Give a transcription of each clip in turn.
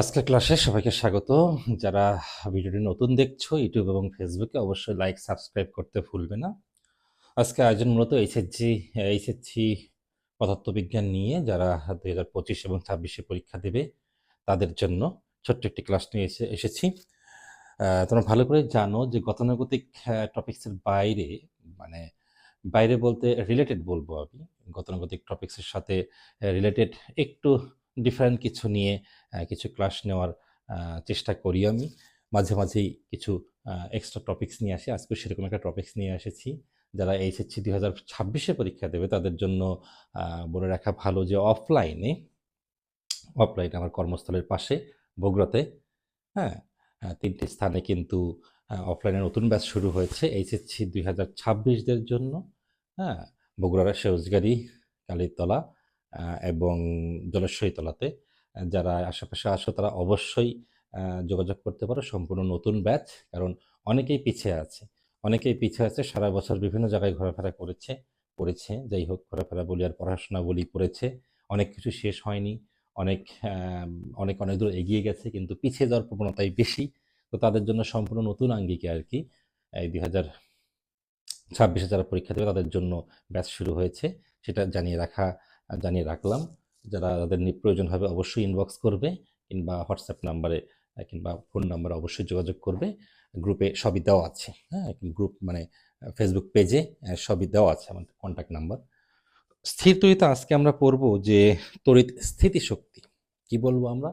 আজকের ক্লাসে সবাইকে স্বাগত। যারা ভিডিওটি নতুন দেখছ ইউটিউব এবং ফেসবুকে অবশ্যই লাইক সাবস্ক্রাইব করতে ভুলবে না। আজকে আয়োজন মূলত এইচএসজি এইচএসসি পদার্থবিজ্ঞান নিয়ে, যারা দুই হাজার পঁচিশ এবং ছাব্বিশে পরীক্ষা দেবে, তাদের জন্য ছোট্ট একটি ক্লাস নিয়ে এসে, এসেছি। তোমরা ভালো করে জানো যে গতানুগতিক টপিক্সের বাইরে মানে বাইরে বলতে রিলেটেড বলব আমি। গতানুগতিক টপিক্সের সাথে রিলেটেড একটু ডিফারেন্ট কিছু নিয়ে কিছু ক্লাস নেওয়ার চেষ্টা করি আমি। মাঝে মাঝেই কিছু এক্সট্রা টপিক্স নিয়ে আসি। আজকে সেরকম একটা টপিক্স নিয়ে এসেছি। যারা এইচএসসি দুই হাজার ছাব্বিশে পরীক্ষা দেবে, তাদের জন্য বলে রাখা ভালো যে অফলাইনে অফলাইনে আমার কর্মস্থলের পাশে, বগুড়াতে হ্যাঁ তিনটি স্থানে কিন্তু অফলাইনে নতুন ব্যাচ শুরু হয়েছে এইচএসসি দুই হাজার ছাব্বিশদের জন্য। হ্যাঁ বগুড়ার সেউজগাড়ি, কালীতলা এবং জলেশ্বরীতলাতে আহ, যারা আশেপাশে আসো তারা অবশ্যই যোগাযোগ করতে পারো। সম্পূর্ণ নতুন ব্যাচ কারণ অনেকেই পিছিয়ে আছে। অনেকেই পিছিয়ে আছে সারা বছর বিভিন্ন জায়গায় ঘোরাফেরা করেছে করেছে যাই হোক ঘোরাফেরা বলি আর পড়াশোনা বলি করেছে। অনেক কিছু শেষ হয়নি অনেক অনেক অনেক দূর এগিয়ে গেছে কিন্তু পিছিয়ে যাওয়ার প্রবণতাই বেশি। তো তাদের জন্য সম্পূর্ণ নতুন আঙ্গিকে আর কি এই দুই হাজার ছাব্বিশে যারা পরীক্ষা দেবে তাদের জন্য ব্যাচ শুরু হয়েছে। সেটা জানিয়ে রাখা জানিয়ে রাখলাম। যারা তাদের প্রয়োজন হবে অবশ্যই ইনবক্স করবে কিংবা হোয়াটসঅ্যাপ নাম্বারে কিংবা ফোন নাম্বারে অবশ্যই যোগাযোগ করবে। গ্রুপে সবই দেওয়া আছে হ্যাঁ গ্রুপ মানে ফেসবুক পেজে সবই দেওয়া আছে আমার কন্ট্যাক্ট নাম্বার স্থির তরিতে আজকে আমরা পড়ব যে তড়িৎ স্থিতিশক্তি। কি বলব আমরা?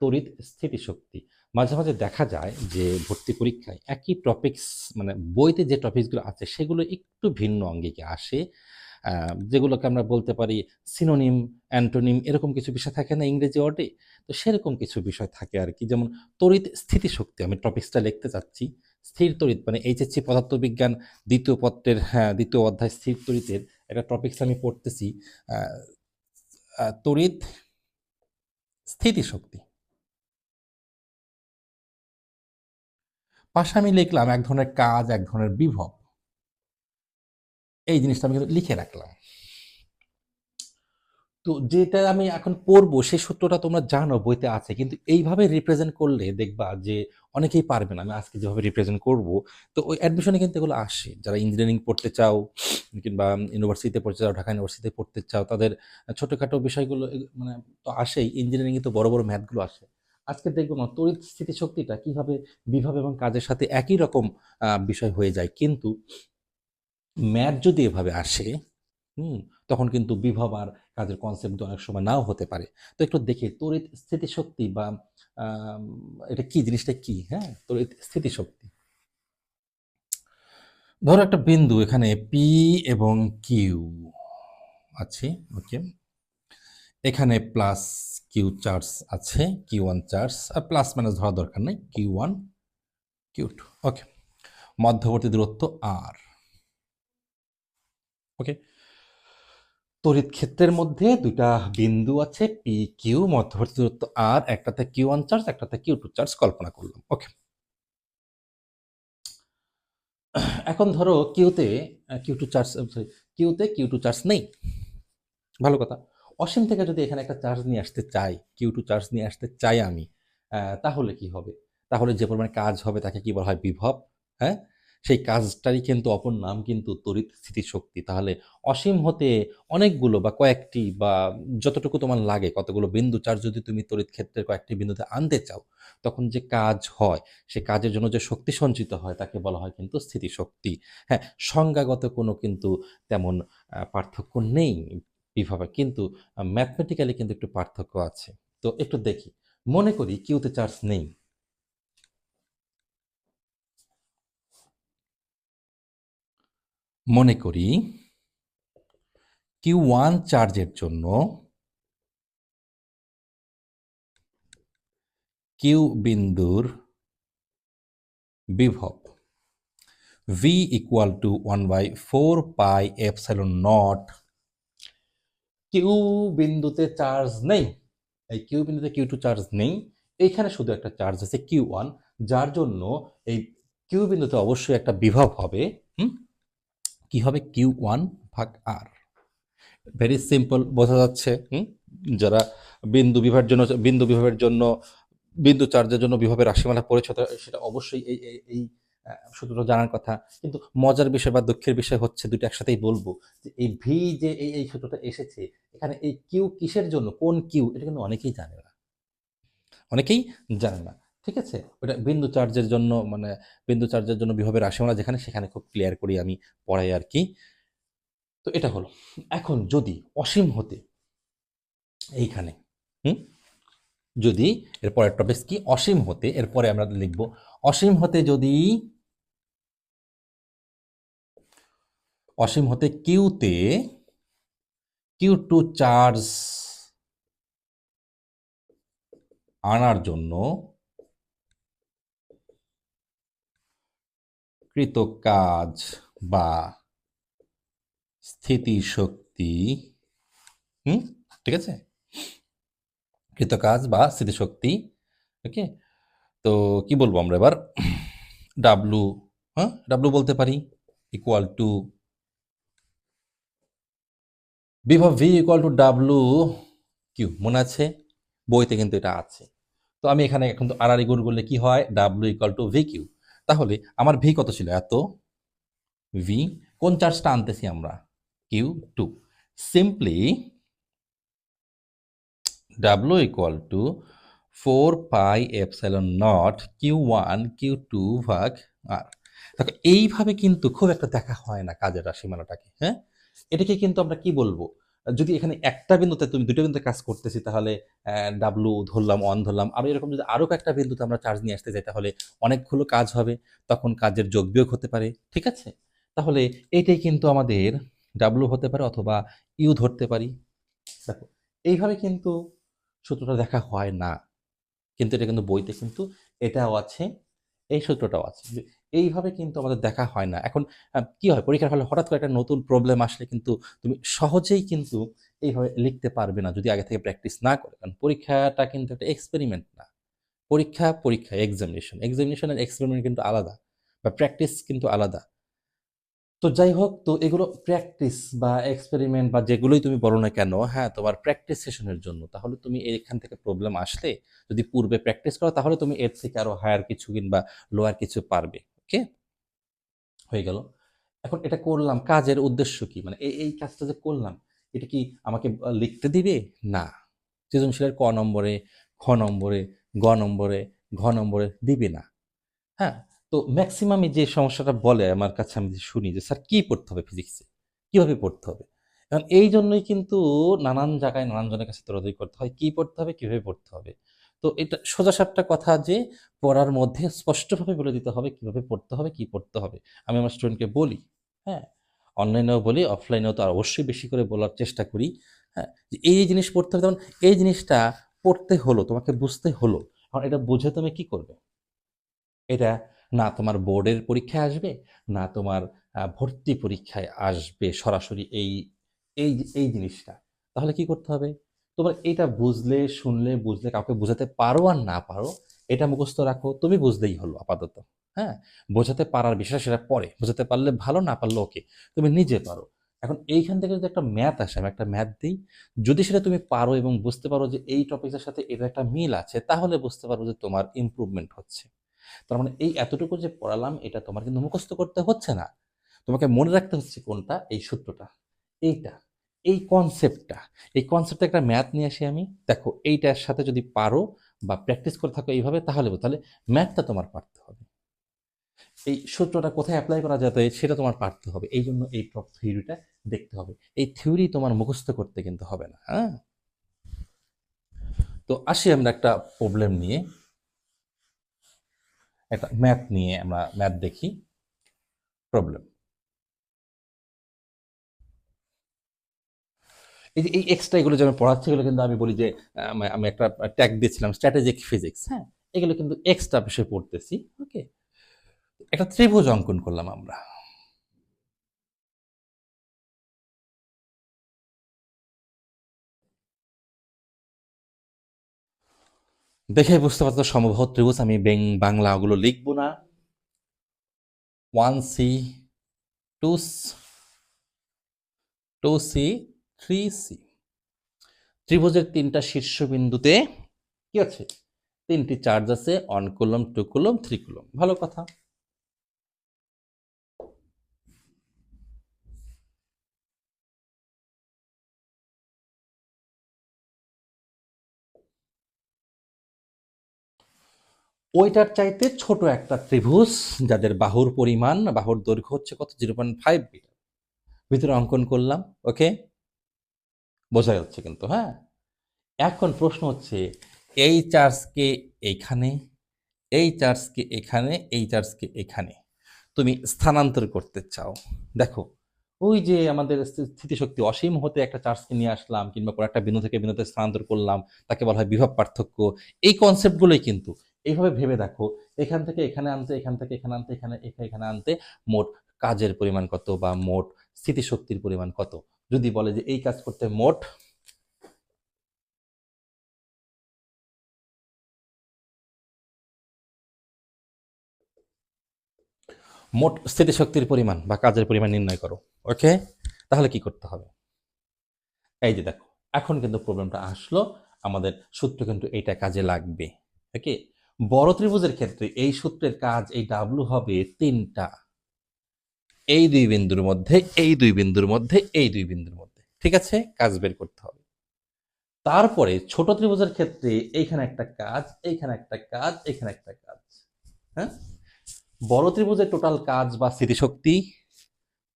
তড়িৎ স্থিতিশক্তি। মাঝে মাঝে দেখা যায় যে ভর্তি পরীক্ষায় একই টপিকস মানে বইতে যে টপিকসগুলো আছে সেগুলো একটু ভিন্ন অঙ্গিকে আসে। যেগুলোকে আমরা বলতে পারি সিনোনিম অ্যান্টোনিম এরকম কিছু বিষয় থাকে না ইংরেজি ওয়ার্ডে তো সেরকম কিছু বিষয় থাকে আর কি। যেমন তড়িৎ স্থিতিশক্তি, আমি টপিকসটা লিখতে চাচ্ছি। স্থির তড়িৎ মানে এইচএসসি পদার্থবিজ্ঞান দ্বিতীয় পত্রের হ্যাঁ দ্বিতীয় অধ্যায় স্থির তড়িতের একটা টপিকস আমি পড়তেছি। তড়িৎ স্থিতিশক্তি। পাশে আমি লিখলাম এক ধরনের কাজ, এক ধরনের বিভব। এই জিনিসটা আমি কিন্তু লিখে রাখলাম। তো যেটা আমি এখন পড়ব, সেই সূত্রটা তোমরা জানো, বইতে আছে। কিন্তু এইভাবে রিপ্রেজেন্ট করলে দেখবা যে অনেকেই পারবে না। আমি আজকে যেভাবে রিপ্রেজেন্ট করব, তো ওই অ্যাডমিশনে কিন্তু এগুলো আসে। যারা ইঞ্জিনিয়ারিং পড়তে চাও, কিংবা ইউনিভার্সিটিতে পড়তে চাও, ঢাকা ইউনিভার্সিটিতে পড়তে চাও, তাদের ছোটোখাটো বিষয়গুলো মানে তো আসেই। ইঞ্জিনিয়ারিংয়ে তো বড় বড় ম্যাথগুলো আসে। আজকে দেখব না, তড়িৎ স্থিতিশক্তিটা কীভাবে বিভব এবং কাজের সাথে একই রকম বিষয় হয়ে যায়। কিন্তু ম্যাথ যদি এভাবে আসে, হুম, তখন কিন্তু বিভব আর কাজের কনসেপ্ট অনেক সময় নাও হতে পারে। তো একটু দেখি, তড়িৎ স্থিতিশক্তি বা এটা কি জিনিসটা কি? হ্যাঁ তড়িৎ স্থিতিশক্তি। ধরো একটা বিন্দু এখানে পি এবং কিউ আছে ওকে এখানে প্লাস কিউ চার্জ আছে কিউ ওয়ান চার্জ আর প্লাস মাইনাস ধরা দরকার নেই Q one Q two okay মধ্যবর্তী দূরত্ব আর ওকে তড়িৎ ক্ষেত্রের মধ্যে দুইটা বিন্দু আছে পি কিউ মধ্যবর্তী দূরত্ব আর একটাতে কিউ ওয়ান চার্জ একটাতে কিউ টু চার্জ কল্পনা করলাম। ওকে এখন ধরো কিউতে কিউ টু চার্জ সরি কিউতে কিউ টু চার্জ নেই। ভালো কথা। অসীম থেকে যদি এখানে একটা চার্জ নিয়ে আসতে চাই কিউ টু চার্জ নিয়ে আসতে চাই আমি তাহলে কি হবে? তাহলে যে পরিমাণে কাজ হবে তাকে কি বলা হয় বিভব হ্যাঁ? সেই কাজটারই কিন্তু অপর নাম কিন্তু তড়িৎ স্থিতিশক্তি। তাহলে অসীম হতে অনেকগুলো বা কয়েকটি বা যতটুকু তোমার লাগে, কতগুলো বিন্দু চার্জ যদি তুমি তড়িৎ ক্ষেত্রের কয়েকটি বিন্দুতে আনতে চাও, তখন যে কাজ হয়, সে কাজের জন্য যে শক্তি সঞ্চিত হয়, তাকে বলা হয় কিন্তু স্থিতিশক্তি। হ্যাঁ সংজ্ঞাগত কোনো কিন্তু তেমন পার্থক্য নেই বিভাবে কিন্তু ম্যাথমেটিক্যালি কিন্তু একটু পার্থক্য আছে। তো একটু দেখি, মনে করি কিউতে চার্জ নেই। মনে করি কিউ ওয়ান চার্জের জন্য কিউ বিন্দুর বিভব V equal to one by four pi epsilon not Q বিন্দুতে চার্জ নেই। এই কিউ বিন্দুতে কিউ টু চার্জ নেই। এইখানে শুধু একটা চার্জ আছে কিউ ওয়ান যার জন্য এই কিউ বিন্দুতে অবশ্যই একটা বিভব হবে। হুম? কি হবে? কিউ ওয়ান ভাগ আর ভেরি সিম্পল বোঝা যাচ্ছে যারা বিন্দু বিভাগের জন্য, বিন্দু বিভাগের জন্য, বিন্দু চার্জের জন্য বিভবের রাশিমালা পড়েছ সেটা অবশ্যই এই এই এই সূত্রটা জানার কথা। কিন্তু মজার বিষয় বা দুঃখের বিষয় হচ্ছে দুটো একসাথেই বলব, যে এই ভি যে এই এই সূত্রটা এসেছে, এখানে এই কিউ কিসের জন্য? কোন কিউ এটা কিন্তু অনেকেই জানে না। অনেকেই জানে না। ঠিক আছে? ওটা বিন্দু চার্জের জন্য মানে বিন্দু চার্জের জন্য বিভবের রাশিমালা যেখানে সেখানে খুব ক্লিয়ার করি আমি পড়াই আর কি। তো এটা হলো। এখন যদি অসীম হতে এইখানে, হুম? যদি এর পরের টপিক কি অসীম হতে, এরপরে আমরা লিখব, অসীম হতে যদি অসীম হতে কিউতে কিউ টু চার্জ আনার জন্য কৃত কাজ বা স্থিতিশক্তি, হুম? ঠিক আছে? কৃত কাজ বা স্থিতিশক্তি, ওকে? তো কি বলব আমরা এবার? ডাব্লু হ্যাঁ? ডাব্লু বলতে পারি ইকুয়াল টু বিভব V equal to W Q, মনে আছে? বইতে কিন্তু এটা আছে। তো আমি এখানে এখন তো আড়াআড়ি গুণ করলে কি হয়? W equal to V Q. তাহলে আমার ভি কত ছিল? এত। ভি কোন চার্জটা আনতেছি আমরা? Q two simply W equal to four pi epsilon not Q one Q two ভাগ আর দেখো, এইভাবে কিন্তু খুব একটা দেখা হয় না কাজের রাশিমালাটাকে হ্যাঁ? এটাকে কিন্তু আমরা কি বলব? যদি এখানে একটা বিন্দুতে তুমি দুটো বিন্দুতে কাজ করতেছি, তাহলে ডাব্লু ধরলাম অন ধরলাম আরও এরকম যদি আরও কয়েকটা বিন্দুতে আমরা চার্জ নিয়ে আসতে যাই, তাহলে অনেকগুলো কাজ হবে, তখন কাজের যোগ বিয়োগ হতে পারে, ঠিক আছে? তাহলে এইটাই কিন্তু আমাদের ডাব্লু হতে পারে অথবা ইউ ধরতে পারি। দেখো, এইভাবে কিন্তু সূত্রটা দেখা হয় না, কিন্তু এটা কিন্তু বইতে কিন্তু এটাও আছে। এই সূত্রটাও আছে এইভাবে কিন্তু আমাদের দেখা হয় না। এখন কি হয়? পরীক্ষার ফলে হঠাৎ করে একটা নতুন প্রবলেম আসলে কিন্তু তুমি সহজেই কিন্তু এইভাবে লিখতে পারবে না যদি আগে থেকে প্র্যাকটিস না করে। কারণ পরীক্ষাটা কিন্তু একটা এক্সপেরিমেন্ট না। পরীক্ষা পরীক্ষা এক্সামিনেশন এক্সামিনেশন আর এক্সপেরিমেন্ট কিন্তু আলাদা বা প্র্যাকটিস কিন্তু আলাদা। তো যাই হোক তো এগুলো প্র্যাকটিস বা এক্সপেরিমেন্ট বা যেগুলোই তুমি বলো না কেন হ্যাঁ তোমার প্র্যাকটিস সেশনের জন্য, তাহলে তুমি এখান থেকে প্রবলেম আসলে যদি পূর্বে প্র্যাকটিস করো, তাহলে তুমি এর থেকে আরও হায়ার কিছু কিংবা লোয়ার কিছু পারবে ওকে হয়ে গেল। এখন এটা করলাম, কাজের উদ্দেশ্য কি? মানে এই এই কাজটা যে করলাম, এটা কি আমাকে লিখতে দিবে? না। সৃজনশীলের ক নম্বরে, খ নম্বরে, গ নম্বরে, ঘ নম্বরে দিবে না। হ্যাঁ তো ম্যাক্সিমামই যে সমস্যাটা বলে আমার কাছে আমি শুনি যে, স্যার, কি পড়তে হবে ফিজিক্সে কীভাবে পড়তে হবে? এখন এই জন্যই কিন্তু নানান জায়গায় নানান জনের কাছে তরদি করতে হয়, কি পড়তে হবে, কীভাবে পড়তে হবে। তো এটা সোজাসাপটা কথা যে, পড়ার মধ্যে স্পষ্টভাবে বলে দিতে হবে কীভাবে পড়তে হবে, কি পড়তে হবে। আমি আমার স্টুডেন্টকে বলি হ্যাঁ অনলাইনেও বলি, অফলাইনেও তো আর অবশ্যই বেশি করে বলার চেষ্টা করি হ্যাঁ যে এই জিনিস পড়তে হবে, যেমন এই জিনিসটা পড়তে হলো, তোমাকে বুঝতে হলো, এখন এটা বুঝে তুমি কি করবে? এটা না তোমার বোর্ডের পরীক্ষায় আসবে, না তোমার ভর্তি পরীক্ষায় আসবে সরাসরি এই এই এই জিনিসটা। তাহলে কি করতে হবে? তোমার এটা বুঝলে, শুনলে, বুঝলে, কাউকে বোঝাতে পারো আর না পারো, এটা মুখস্থ রাখো, তুমি বুঝলেই হলো আপাতত হ্যাঁ? বোঝাতে পারার বিষয় সেটা পরে, বোঝাতে পারলে ভালো, না পারলে ওকে, তুমি নিজে পারো। এখন এইখান থেকে যদি একটা ম্যাথ আসে, আমি একটা ম্যাথ দিই, যদি সেটা তুমি পারো এবং বুঝতে পারো যে এই টপিকের সাথে এটা একটা মিল আছে, তাহলে বুঝতে পারো যে তোমার ইমপ্রুভমেন্ট হচ্ছে। তার মানে এই এতটুকু যে পড়ালাম, এটা তোমার কিন্তু মুখস্থ করতে হচ্ছে না। তোমাকে মনে রাখতে হচ্ছে কোনটা? এই সূত্রটা। এইটা। এই কনসেপ্টটা এই কনসেপ্টে একটা ম্যাথ নিয়ে আসি আমি। দেখো, এইটার সাথে যদি পারো বা প্র্যাকটিস করে থাকো এইভাবে, তাহলে তাহলে ম্যাথটা তোমার পারতে হবে। এই সূত্রটা কোথায় অ্যাপ্লাই করা যাবে, সেটা তোমার পারতে হবে। এই জন্য এই টপ থিওরিটা দেখতে হবে। এই থিওরি তোমার মুখস্থ করতে কিন্তু হবে না হ্যাঁ? তো আসি আমরা একটা প্রবলেম নিয়ে। একটা ম্যাথ নিয়ে আমরা ম্যাথ দেখি। প্রবলেম এই যে এই এক্সট্রা এগুলো যেমন পড়াচ্ছে এগুলো কিন্তু আমি বলি যে আমি- আমি একটা ট্যাগ দিয়েছিলাম স্ট্র্যাটেজিক ফিজিক্স হ্যাঁ। এগুলো কিন্তু এক্সট্রা বিষয়ে পড়তেছি ওকে একটা ত্রিভুজ অঙ্কন করলাম আমরা। দেখে বুঝতে পারতো সম্ভব ত্রিভুজ আমি বাংলা ওগুলো লিখব না। One C two two C three C ত্রিভুজের তিনটা শীর্ষবিন্দুতে কি আছে? তিনটি চার্জ আছে on coulomb two coulomb three coulomb ভালো কথা। ওইটার চাইতে ছোট একটা ত্রিভুজ, যাদের বাহুর পরিমাণ, বাহুর দৈর্ঘ্য হচ্ছে কত? জিরো পয়েন্ট ফাইভ মিটার ভিতরে অঙ্কন করলাম ওকে বোঝা যাচ্ছে কিন্তু হ্যাঁ? এখন প্রশ্ন হচ্ছে, এই চার্জকে এইখানে, এই চার্জকে এখানে, এই চার্জকে এখানে তুমি স্থানান্তর করতে চাও? দেখো, ওই যে আমাদের স্থিতিশক্তি অসীম হতে একটা চার্জকে নিয়ে আসলাম, কিংবা একটা বিন্দু থেকে বিন্দুতে স্থানান্তর করলাম, তাকে বলা হয় বিভব পার্থক্য, এই কনসেপ্টগুলোই কিন্তু এইভাবে ভেবে দেখো, এখান থেকে এখানে আনতে, এখান থেকে এখানে আনতে, এখানে এখানে আনতে মোট কাজের পরিমাণ কত বা মোট স্থিতিশক্তির পরিমাণ কত? যদি বলে যে এই কাজ করতে মোট মোট স্থিতিশক্তির পরিমাণ বা কাজের পরিমাণ নির্ণয় করো, ওকে? তাহলে কি করতে হবে? এই যে দেখো, এখন কিন্তু প্রবলেমটা আসলো, আমাদের সূত্র কিন্তু এইটা কাজে লাগবে, ওকে? বড় ত্রিভুজের ক্ষেত্রে এই সূত্রের কাজ এই ডাব্লু হবে তিনটা। এই দুই বিন্দুর মধ্যে, এই দুই বিন্দুর মধ্যে, এই দুই বিন্দুর মধ্যে। ঠিক আছে? কাজ বের করতে হবে। তারপরে ছোট ত্রিভুজের ক্ষেত্রে এইখানে একটা কাজ, এইখানে একটা কাজ এখানে একটা কাজ। হ্যাঁ? বড় ত্রিভুজের টোটাল কাজ বা স্মৃতিশক্তি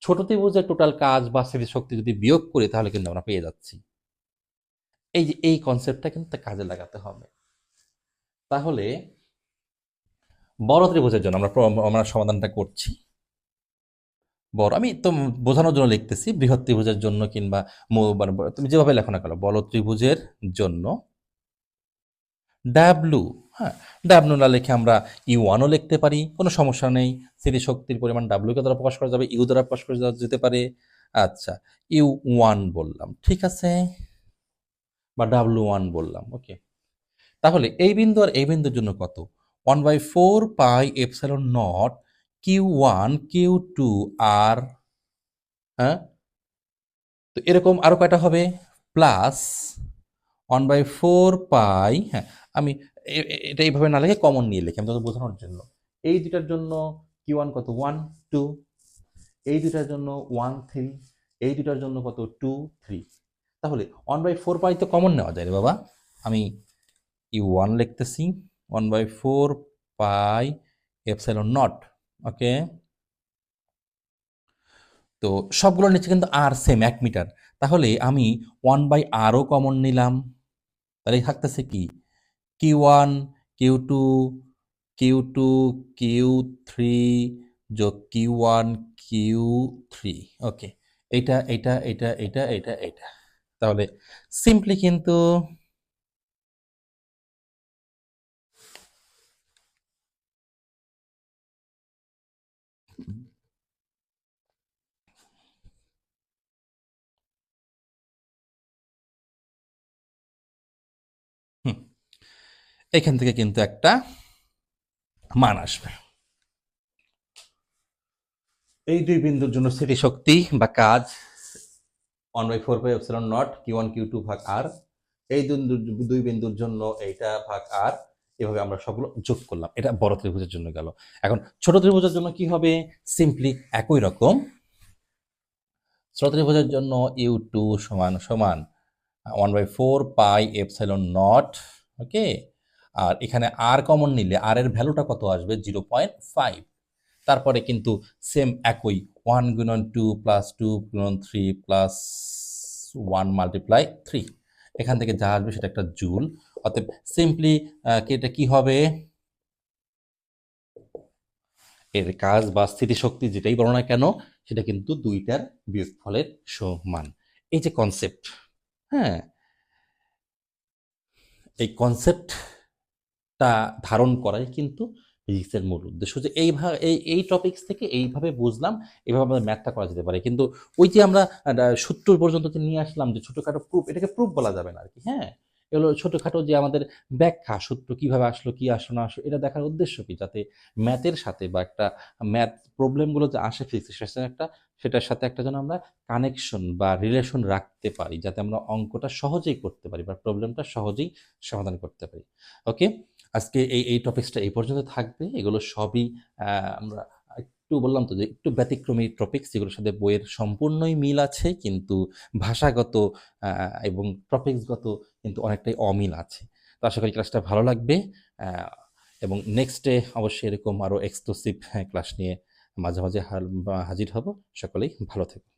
ছোট ত্রিভুজের টোটাল কাজ বা স্মৃতিশক্তি যদি বিয়োগ করি, তাহলে কিন্তু আমরা পেয়ে যাচ্ছি। এই যে এই কনসেপ্টটা কিন্তু কাজে লাগাতে হবে। তাহলে বড় ত্রিভুজের জন্য আমরা আমরা সমাধানটা করছি। বড়, আমি তো বোঝানোর জন্য লিখতেছি, বৃহৎ ত্রিভুজের জন্য কিংবা মানে তুমি যেভাবে লেখো না কেন, বড় ত্রিভুজের জন্য ডাব্লু হ্যাঁ ডাব্লু না লিখে আমরা ইউ ওয়ানও লিখতে পারি, কোনো সমস্যা নেই। স্থিতি শক্তির পরিমাণ ডাব্লুকে দ্বারা প্রকাশ করা যাবে ইউ দ্বারা প্রকাশ করা যেতে পারে। আচ্ছা ইউ ওয়ান বললাম, ঠিক আছে? বা ডাব্লু ওয়ান বললাম ওকে তাহলে এই বিন্দু আর এই বিন্দুর জন্য কত? One by four pi epsilon not Q one Q two আর হ্যাঁ? তো এরকম আরও কয়টা হবে? Plus one by four pi হ্যাঁ আমি এটা এইভাবে না লেখে কমন নিয়ে লিখি, আমি তোদের বোঝানোর জন্য। এই দুটার জন্য কি ওয়ান কত? ওয়ান টু এই দুটার জন্য ওয়ান থ্রি এই দুটার জন্য কত? টু থ্রি তাহলে ওয়ান বাই ফোর পাই তো কমন নেওয়া যায় রে বাবা। আমি ইউ ওয়ান লিখতেছি one by four pi epsilon not okay তো সবগুলোর নিচে কিন্তু আর সেম এক মিটার। তাহলে আমি ওয়ান বাই আরও কমন নিলাম। তাহলে থাকতেছে কি? Q one Q two Q two Q three যোগ Q one Q three okay এইটা এটা এটা এটা এটা এটা তাহলে সিম্পলি কিন্তু হুম, এখান থেকে কিন্তু একটা মান আসবে। এই দুই বিন্দুর জন্য স্মৃতিশক্তি বা কাজ one by four by epsilon not Q one Q two ভাগ আর এই দুই বিন্দুর জন্য এইটা ভাগ আর এভাবে আমরা সবগুলো যোগ করলাম। এটা বড় ত্রিভুজের জন্য গেল। এখন ছোট ত্রিভুজের জন্য কি হবে? সিম্পলি একই রকম। ছোট ত্রিভুজের জন্য ইউ টু সমান সমান one by four pi epsilon not okay আর এখানে আর কমন নিলে আর এর ভ্যালুটা কত আসবে? জিরো পয়েন্ট ফাইভ তারপরে কিন্তু সেম একই ওয়ান গুণন টু প্লাস টু গুণন three plus one multiply three এখান থেকে যা আসবে সেটা একটা জুল অতএব সিম্পলি এটা কি হবে? এর কাজ বা স্থিতিশক্তি যেটাই বলো না কেন, সেটা কিন্তু দুইটার বিয়োগফলের সমান। এই যে কনসেপ্ট হ্যাঁ? এই কনসেপ্টটা ধারণ করাই কিন্তু ফিজিক্সের মূল উদ্দেশ্য যে এইভাবে এই এই টপিকস থেকে এইভাবে বুঝলাম এইভাবে আমাদের ম্যাথটা করা যেতে পারে। কিন্তু ওই যে আমরা সূত্র পর্যন্ত যে নিয়ে আসলাম যে ছোটোখাটো প্রুফ এটাকে প্রুফ বলা যাবে না আর কি হ্যাঁ এগুলো ছোটোখাটো যে আমাদের ব্যাখ্যা, সূত্র কীভাবে আসলো, কি আসলো, না আসলো, এটা দেখার উদ্দেশ্য কি? যাতে ম্যাথের সাথে বা একটা ম্যাথ প্রবলেমগুলো যে আসে ফিজিক্সের সাথে, একটা, সেটার সাথে একটা যেন আমরা কানেকশন বা রিলেশন রাখতে পারি, যাতে আমরা অঙ্কটা সহজেই করতে পারি বা প্রবলেমটা সহজেই সমাধান করতে পারি। ওকে আজকে এই এই টপিকসটা এই পর্যন্ত থাকবে। এগুলো সবই আমরা একটু বললাম তো যে একটু ব্যতিক্রমী টপিকস যেগুলোর সাথে বইয়ের সম্পূর্ণই মিল আছে, কিন্তু ভাষাগত এবং টপিকসগত কিন্তু অনেকটাই অমিল আছে। তো আশা করি ক্লাসটা ভালো লাগবে এবং নেক্সট অবশ্যই এরকম আরও এক্সক্লুসিভ ক্লাস নিয়ে মাঝে মাঝে হাজির হব। সকলেই ভালো থেকো।